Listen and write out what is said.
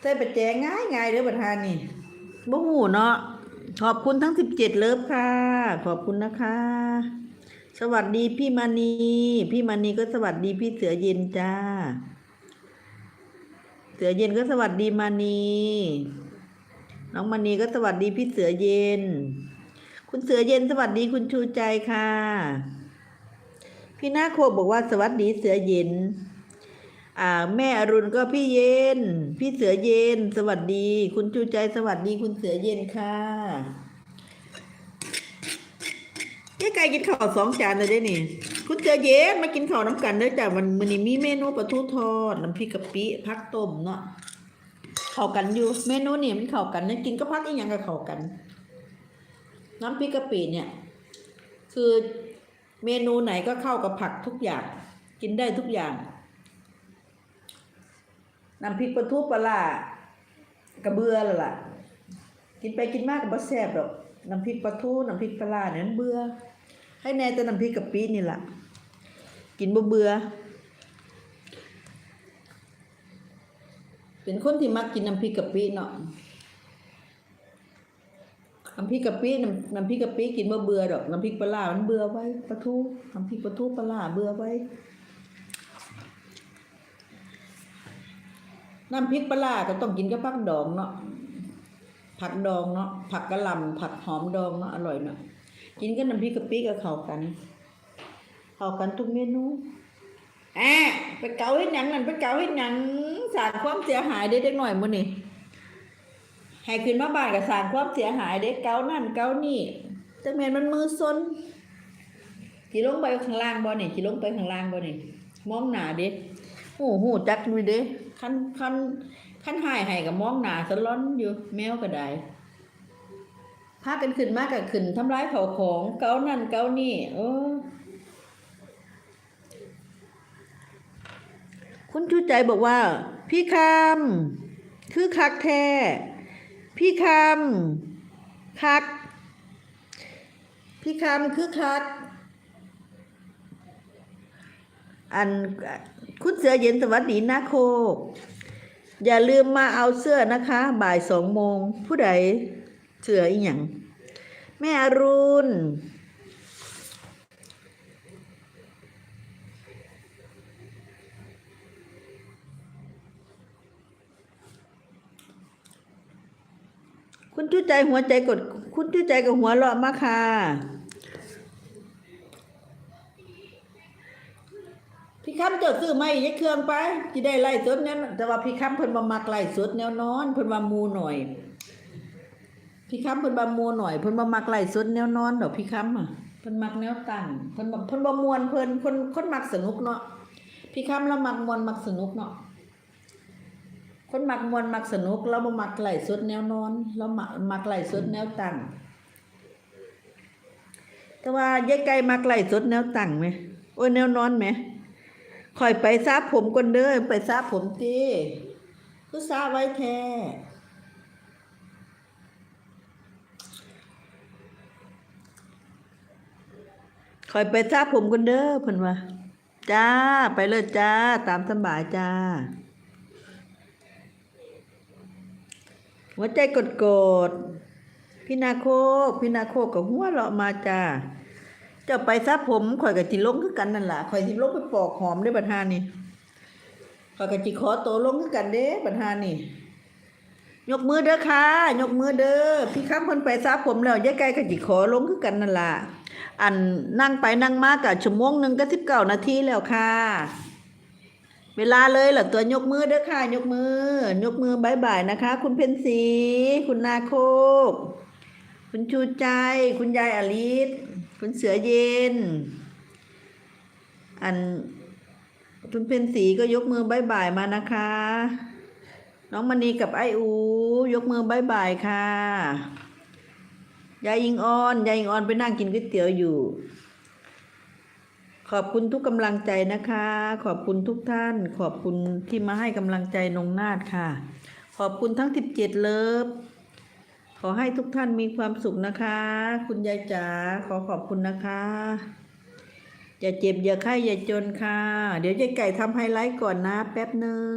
ใส่ไปแจงง่ายง่ายเด้อประธานนี่บ่หูเนาะขอบคุณทั้งสิบเจ็ดเลิฟค่ะ ขอบคุณนะคะ สวัสดีพี่มานีพี่มานีก็สวัสดีพี่เสือเย็นจ้า เสือเย็นก็สวัสดีมานีน้องมานีก็สวัสดีพี่เสือเย็น คุณเสือเย็นสวัสดีคุณชูใจค่ะ พี่นาโคบอกว่าสวัสดีเสือเย็น อ่าแม่อรุณก็พี่เย็น พี่เสือเย็น สวัสดี คุณชูใจสวัสดีคุณเสือเย็นค่ะยายไก่กินข้าวสองจานเลยได้นี่ คุณเสือเย็นมากินข้าวน้ำกันเด้อจ้ะวันมื้อนี้มีเมนูปลาทูทอดน้ำพริกกะปิผักต้มเนาะเข้ากันอยู่เมนูนี่มันเข้ากันเนี่ยกินก็พักอีกอย่างก็เข้ากัน น้ำพริกกะปิเนี่ย คือเมนูไหนก็เข้ากับผักทุกอย่าง กินได้ทุกอย่าง น้ำพริกปลาทูปลาร้ากระเบือละล่ะ กินไปกินมากกับบ่แซ่บดอกน้ำพริกปลาทูน้ำพริกปลาร้าเนี่ยมันเบื่อให้แน่แต่น้ำพริกกะปินี่ล่ะ กินบ่เบื่อเป็นคนที่มักกินน้ำพริกกะปิเนาะน้ำพริกกะปิน้ำน้ำพริกกะปิกินบ่เบื่อดอกน้ำพริกปลาร้ามันเบื่อไว้ปลาทูน้ำพริกปลาทูปลาร้าเบื่อไว้ น้ำพริกปลาร้าก็ต้องกินกับผักดองเนาะผักดองเนาะผักกะหล่ำผักหอมดองเนาะอร่อยเนาะกินกับน้ำพริกกะปิก็เข้ากันเข้ากันทุกเมนูแอะไปเกาให้หนังนั่นไปเกาให้หนังสร้างความเสียหายได้เด็กหน่อยมื้อนี้ให้ขึ้นมาบ้านก็สร้างความเสียหายเด็กเกานั่นเกานี่จังแม่นมันมือซนสิลงไปข้างล่างบ่นี่สิลงไปข้างล่างบ่นี่มองหน้าเด้โอ้โหจักนี่เด้ คันคันคันหายให้ก็มองหนาสล้อนอยู่ แมวก็ได้พากันขึ้นมาก็ขึ้นทำร้ายเขาของเกานั่นเกานี่เออคุณชูใจบอกว่า พี่คำคือคักแท้พี่คำคัก พี่คำคือคัก อัน คุณเสือเย็นสวัสดีนะโคก อย่าลืมมาเอาเสื้อนะคะ บ่ายสองโมง ผู้ใดเสืออีหยังแม่อรุณคุณจุใจหัวใจกด คุณจุใจกับหัวเราะมาค่ะ คำเจ้าซื้อไม่ยักเครื่องไปที่ได้ไล่สดนี่ยแต่ว่าพี่คำเพิ่นบ่มักไล่สดแนวนอนเพิ่นว่ามูหน่อย พี่คำเพิ่นบ่มูหน่อยเพิ่นบ่มักไล่สดแนวนอนดอกพี่คำอะเพิ่นมักแนวตั้งเพิ่นบ่เพิ่นบ่มวนเพิ่นเพิ่นคนมักสนุกเนาะพี่คำเรามักมวนมักสนุกเนาะคนมักมวนมักสนุกเราบ่มักไหลฟ์สดแนวนอนเรามักมักไหลฟ์สดแนวตั้งแต่ว่ายายไก่มักไหลฟ์สดแนวตั้งไหมโอ้ยแนวนอนไหม คอยไปซาผมก่อนเด้อไปซาผมติคือซาไว้แท้คอยไปซาผมก่อนเด้อเพิ่นว่าจ้า ไปเลยจ้า ตามสบายจ้า หัวใจกดกดพี่นาโคกพี่นาโคกกับหัวเราะมาจ้า เจะไปซับผมข่อยกับจิลงคือกันนั่นล่ะข่อยสิลงไปปอกหอมได้บัดหานี่ข่อยกับจิขอโตลงคือกันเด้บัดหานี่ ยกมือเด้อค่ะ ยกมือเด้อพี่ค้ำเพิ่นไปซับผมแล้วยายไก่กับจิขอลงคือกันนั่นล่ะอันนั่งไปนั่งมากับชั่วโมงหนึ่งก็19นาทีแล้วค่ะ เวลาเลยเหรอตัวยกมือเด้อค่ะ ยกมือ ยกมือบายบายนะคะ คุณเพนสีคุณนาโคก คุณชูใจ คุณยายอลิศ คุณเสือเย็น อันคุณเพนสีก็ยกมือบายบายมานะคะ น้องมณีกับไออู ยกมือบายบายค่ะยายยิงออนยายยิงออนไปนั่งกินก๋วยเตี๋ยวอยู่ ขอบคุณทุกกำลังใจนะคะ ขอบคุณทุกท่าน ขอบคุณที่มาให้กำลังใจนงนาดค่ะ ขอบคุณทั้ง 17 เลิฟ ขอให้ทุกท่านมีความสุขนะคะ คุณยายจ๋าขอขอบคุณนะคะ อย่าเจ็บอย่าไข้อย่าจนค่ะ เดี๋ยวยายไก่ทำไฮไลท์ก่อนนะ แป๊บหนึ่ง